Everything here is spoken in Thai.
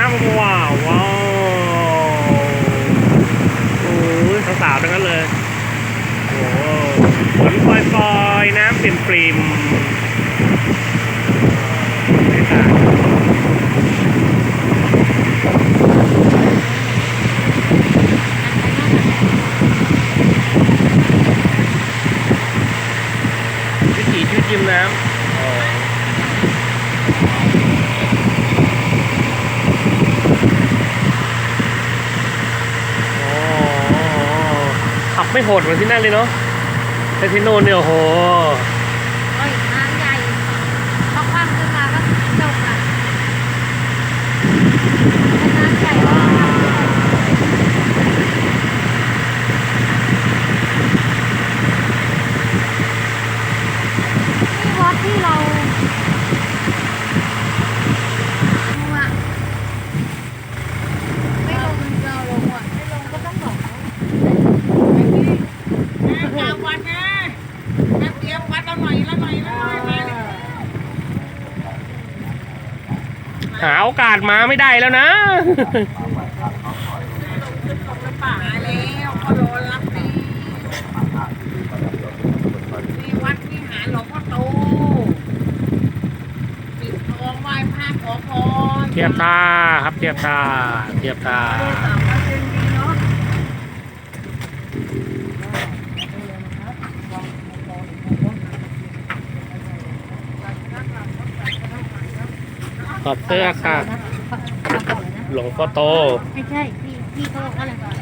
นะว้าว้าวโอ้ยสาวๆทั้งนั้นเลยโอ้ฝนปล่อยๆน้ำปริมปริมวิถีชีวิตริมน้ำ ไม่โหดเหมือนที่นั่นเลยเนาะแต่ที่โน่นเนี่ยโอ้โหโอ้ยน้ำใหญ่พอคว่ำขึ้นมาก็จบละน้ำใหญ่ก็ที่วัดที่เราดูอะไม่ลงเราลงอะไม่ลงก็ต้องหลง กลางวั นนะแป๊บเดียววัดละหน่อยละหน่อยละหน่อยมาเลยหาโอกาสมาไม่ได้แล้วนะป่าแล้วก็รอรับนี่นี่วัดวิหารหลวงพ่อโตปิดทองไหว้พระขอพรเทียบท่าครับเทียบท่าเทียบท่าสามวันเดือนดี ถอดเสื้อค่ะ หลวงพ่อโต ไม่ใช่พี่พี่เขาบอกว่าอะไรก่อน